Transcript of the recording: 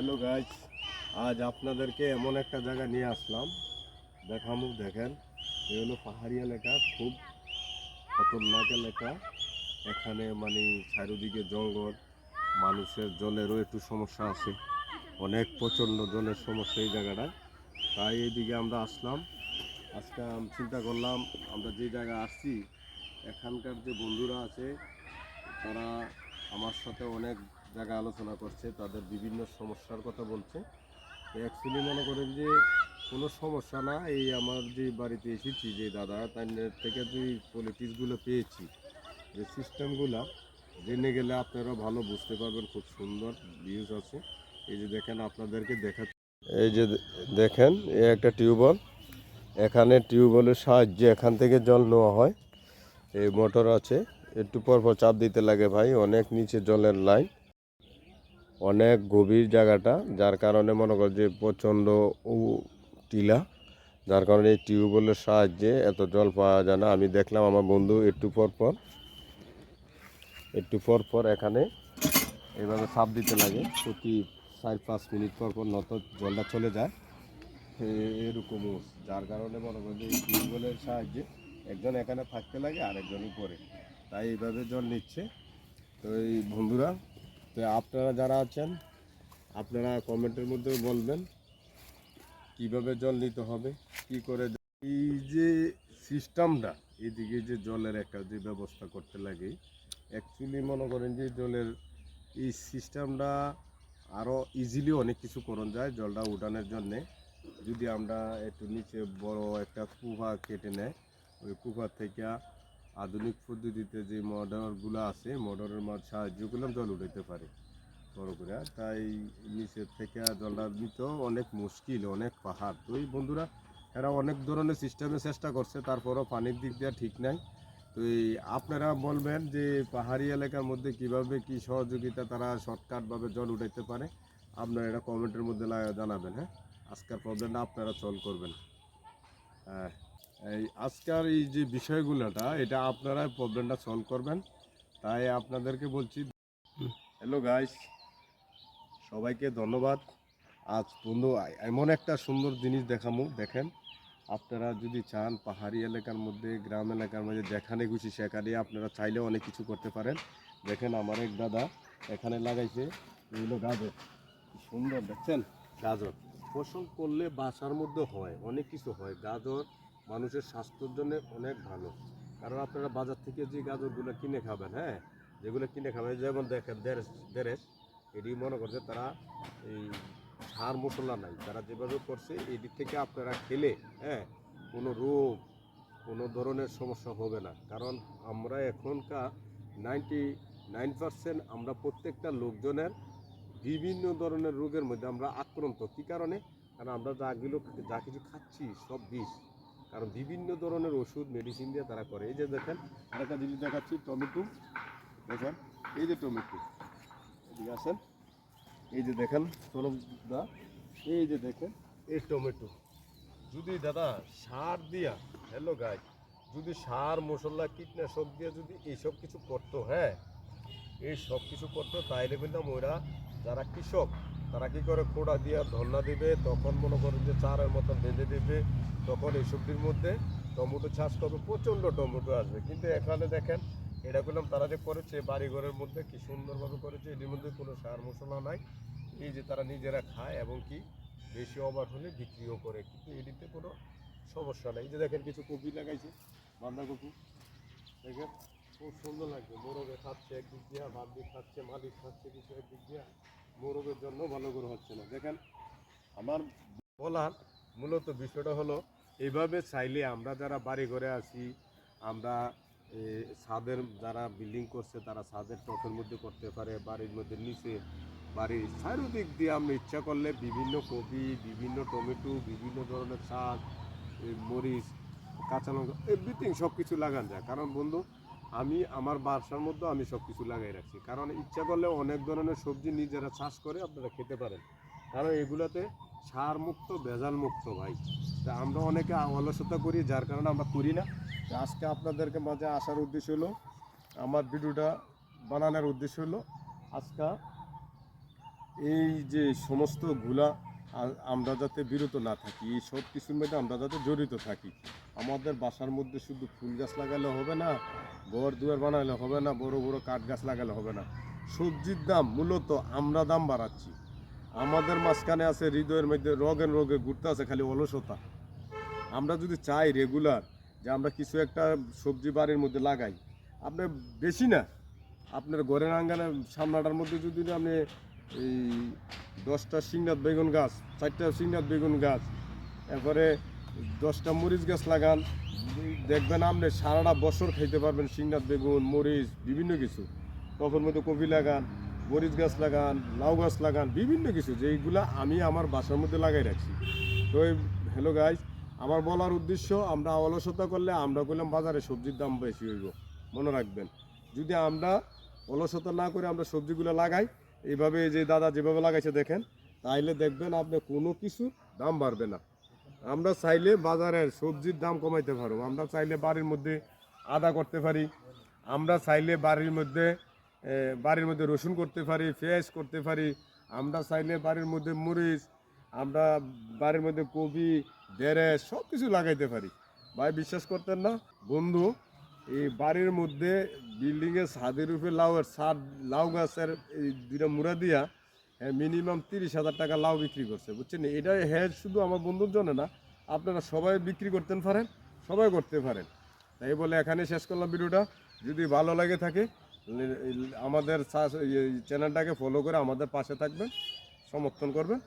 Hello guys আজ আপনাদেরকে এমন একটা জায়গা নিয়ে আসলাম। দেখামু, দেখেন। এ হলো পাহাড়ি এলাকা, খুব খতরনাক এলাকা। এখানে মানে চারিদিকে জঙ্গল, মানুষের জলেরও একটু সমস্যা আছে। অনেক প্রচণ্ড জলের সমস্যা এই জায়গাটায় তাই এইদিকে আমরা আসলাম। আজকে চিন্তা করলাম, আমরা যে জায়গায় আসছি, এখানকার যে বন্ধুরা আছে, তারা আমার সাথে অনেক জায়গা আলোচনা করছে, তাদের বিভিন্ন সমস্যার কথা বলছে। অ্যাকচুয়ালি মনে করেন যে কোনো সমস্যা না, এই আমার যে বাড়িতে এসেছি, যে দাদা তাদের থেকে যে পলিটিক্সগুলো পেয়েছি, যে সিস্টেমগুলো জেনে গেলে আপনারা ভালো বুঝতে পারবেন, খুব সুন্দর ভিউজ আছে। এই যে দেখেন, আপনাদেরকে দেখা এই যে দেখেন এ একটা টিউবওয়েল। এখানে টিউবওয়েলের সাহায্যে এখান থেকে জল নেওয়া হয়। এই মোটর আছে, একটু পর পর চাপ দিতে লাগে ভাই, অনেক নিচে জলের লাইন। অনেক গভীর জায়গাটা, যার কারণে মনে কর যে প্রচণ্ড টিলা, যার কারণে এই টিউবওয়েলের সাহায্যে এত জল পাওয়া যায় না। আমি দেখলাম আমার বন্ধু একটু পর পর, একটু পর পর এখানে এইভাবে সাপ দিতে লাগে, প্রতি চার পাঁচ মিনিট পর পর নত জলটা চলে যায়। এরকম যার কারণে মনে করেন এই টিউবওয়েলের সাহায্যে একজন এখানে থাকতে লাগে আর একজন উপরে তাই এইভাবে জল নিচ্ছে। তো এই বন্ধুরা তো আপনারা যারা আছেন, আপনারা কমেন্টের মধ্যে বলবেন কীভাবে জল নিতে হবে, কি করে এই যে সিস্টেমটা, এদিকে যে জলের একটা যে ব্যবস্থা করতে লাগে অ্যাকচুয়ালি মনে করেন যে জলের এই সিস্টেমটা আরও ইজিলি অনেক কিছু করণ যায় জলটা উঠানোর জন্যে। যদি আমরা একটু নিচে বড় একটা কুয়া কেটে নেয়, ওই কুয়া থেকে আধুনিক পদ্ধতিতে যে মোটরগুলো আছে মোটরের মাঝ সাহায্য করলাম জল উঠাইতে পারে, বড় করে। তাই নিচের থেকে জলটা নিতেও অনেক মুশকিল, অনেক পাহাড়। তো এই বন্ধুরা, এরা অনেক ধরনের সিস্টেমে চেষ্টা করছে, তারপরও পানির দিক দিয়ে ঠিক নাই। তো এই আপনারা বলবেন যে পাহাড়ি এলাকার মধ্যে কীভাবে কি সহযোগিতা তারা শর্টকাটভাবে জল উঠাইতে পারে? আপনারা এটা কমেন্টের মধ্যে জানাবেন হ্যাঁ? আজকের প্রবলেমটা আপনারা সলভ করবেন। এই আজকের এই যে বিষয়গুলোটা, এটা আপনারা প্রবলেমটা সলভ করবেন। তাই আপনাদেরকে বলছি, হ্যালো গাইস সবাইকে ধন্যবাদ। আজ বন্ধু, এমন একটা সুন্দর জিনিস দেখামু, দেখেন। আপনারা যদি চান, পাহাড়ি এলাকার মধ্যে, গ্রাম এলাকার মধ্যে, যেখানে খুশি সেখানে আপনারা চাইলে অনেক কিছু করতে পারেন। দেখেন আমার এক দাদা এখানে লাগাইছে, এগুলো গাজর। সুন্দর, দেখছেন? গাজর। ফসল করলে বাসার মধ্যে হয়, অনেক কিছু হয়। গাজর মানুষের স্বাস্থ্যের জন্য অনেক ভালো। কারণ আপনারা বাজার থেকে যে গাজরগুলো কিনে খাবেন হ্যাঁ? যেগুলো কিনে খাবেন, যেমন দেখেন দেড়েস এটি মনে করছে তারা এই সার মশলা নাই। তারা যেভাবে করছে এই দিক থেকে আপনারা খেলে হ্যাঁ কোনো রোগ, কোনো ধরনের সমস্যা হবে না। কারণ আমরা এখনকার নাইনটি নাইন পার্সেন্ট আমরা প্রত্যেকটা লোকজনের বিভিন্ন ধরনের রোগের মধ্যে আমরা আক্রান্ত। কী কারণে? কারণ আমরা যাগুলো যা কিছু খাচ্ছি, সব বিষ। কারণ বিভিন্ন ধরনের ওষুধ মেডিসিন দিয়ে তারা করে। এই যে দেখেন, আরেকটা জিনিস দেখাচ্ছি, টমেটো। দেখেন, এই যে টমেটো। এদিকে আসেন। এই যে দেখেন দা। এই যে দেখেন, এই টমেটো। যদি দাদা সার দিয়া, হ্যালো গাই যদি সার, মশলা, কীটনাশক দিয়ে যদি এইসব কিছু করতো হ্যাঁ এই সব কিছু করতো, তাইলে কিন্তু ওরা যারা কৃষক তারা কি করে খোড়া দিয়ে ধর্না দিবে? তখন মনে করেন যে চারের মতন বেঁধে দেবে। তখন এই সবজির মধ্যে টমেটো চাষ করবে, প্রচণ্ড টমেটো আসবে। কিন্তু এখানে দেখেন এটা করলাম তারা যে করেছে, বাড়িঘরের মধ্যে কি সুন্দরভাবে করেছে এটির মধ্যে কোনো সার মশলা নাই। এই যে তারা নিজেরা খায় এবং কি বেশি অবাক হলে বিক্রিও করে। কিন্তু এটিতে কোনো সমস্যা নেই। এই যে দেখেন কিছু কপি লাগাইছে, বাঁধাকপি। দেখেন, খুব সুন্দর লাগছে। মোরগে খাচ্ছে, একদিক দিয়ে ভাত দিয়ে খাচ্ছে, মালিক খাচ্ছে, কিছু একদিক দিয়ে। মোরগের জন্য ভালো করে হচ্ছে না। দেখেন, আমার বলার মূলত বিষয়টা হলো এইভাবে চাইলে আমরা যারা বাড়ি ঘরে আছি, আমরা ছাদের যারা বিল্ডিং করছে, তারা ছাদের টপের মধ্যে করতে পারে, বাড়ির মধ্যে নিচে, বাড়ির চারিদিক দিয়ে আমরা ইচ্ছা করলে বিভিন্ন কপি, বিভিন্ন টমেটো, বিভিন্ন ধরনের শাক মরিচ কাঁচা লঙ্কা এভরিথিং সব কিছু লাগান যায়। কারণ বন্ধু আমি, আমার বাসার মধ্যে আমি সব কিছু লাগাই রাখছি। কারণ ইচ্ছা করলে অনেক ধরনের সবজি নিজেরা চাষ করে আপনারা খেতে পারেন। কারণ এগুলাতে সার মুক্ত ভেজাল মুক্ত ভাই। তা আমরা অনেকে অলসতা করি, যার কারণে আমরা করি না। আজকে আপনাদেরকে মাঝে আসার উদ্দেশ্য হলো, আমার ভিডিওটা বানানোর উদ্দেশ্য হলো, আজকে এই যে সমস্ত আ- আমরা যাতে বিরত না থাকি, এই সব কিছুর মধ্যে আমরা যাতে জড়িত থাকি। আমাদের বাসার মধ্যে শুধু ফুল গাছ লাগালে হবে না, ঘর দুয়ার বানালে হবে না, বড় বড় কাঠ গাছ লাগালে হবে না। সবজির দাম মূলত আমরা দাম বাড়াচ্ছি। আমাদের মাঝখানে আছে হৃদয়ের মধ্যে রোগের রোগে ঘুরতে আছে খালি অলসতা। আমরা যদি চাই রেগুলার যে আমরা কিছু একটা সবজি বাড়ির মধ্যে লাগাই, আপনি বেশি না। আপনার ঘরের আঙ্গানে সামনাটার মধ্যে যদি আপনি এই দশটা সিংনাথ বেগুন গাছ, চারটা সিংনাথ বেগুন গাছ, এরপরে দশটা মরিচ গাছ লাগান। দেখবেন আপনি সারাটা বছর খাইতে পারবেন সিংনাথ বেগুন, মরিচ, বিভিন্ন কিছু। টবের মধ্যে কপি লাগান, মরিচ গাছ লাগান, লাউ গাছ লাগান, বিভিন্ন কিছু, যেইগুলা আমি আমার বাসার মধ্যে লাগাই রাখছি। তো হ্যালো গাইজ আমার বলার উদ্দেশ্য, আমরা অলসতা করলে আমরা করলাম বাজারে সবজির দাম বেশি হইব। মনে রাখবেন, যদি আমরা অলসতা না করে আমরা সবজিগুলো লাগাই এইভাবে যে দাদা যেভাবে লাগাইছে দেখেন, তাইলে দেখবেন আপনি কোনো কিছু দাম বাড়বে না। আমরা চাইলে বাজারের সবজির দাম কমাইতে পারো। আমরা চাইলে বাড়ির মধ্যে আদা করতে পারি। আমরা চাইলে বাড়ির মধ্যে বাড়ির মধ্যে রসুন করতে পারি, পেঁয়াজ করতে পারি। আমরা চাইলে বাড়ির মধ্যে মরিচ, আমরা বাড়ির মধ্যে কপি বেড়ে সব কিছু লাগাইতে পারি। ভাই, বিশ্বাস করতেন না? বন্ধু এই বাড়ির মধ্যে বিল্ডিংয়ের ছাদের উপরে লাউয়ের ছাদ, লাউ গাছের এই দুইটা মুড়া দিয়া মিনিমাম তিরিশ হাজার টাকা লাউ বিক্রি করছে, বুঝছেন? এটা হ্যাঁ শুধু আমার বন্ধুর জন্য না, আপনারা সবাই বিক্রি করতে পারেন, সবাই করতে পারেন। তাই বলে এখানে শেষ করলাম ভিডিওটা। যদি ভালো লাগে থাকে আমাদের চ্যানেলটাকে ফলো করে আমাদের পাশে থাকবেন, সমর্থন করবেন।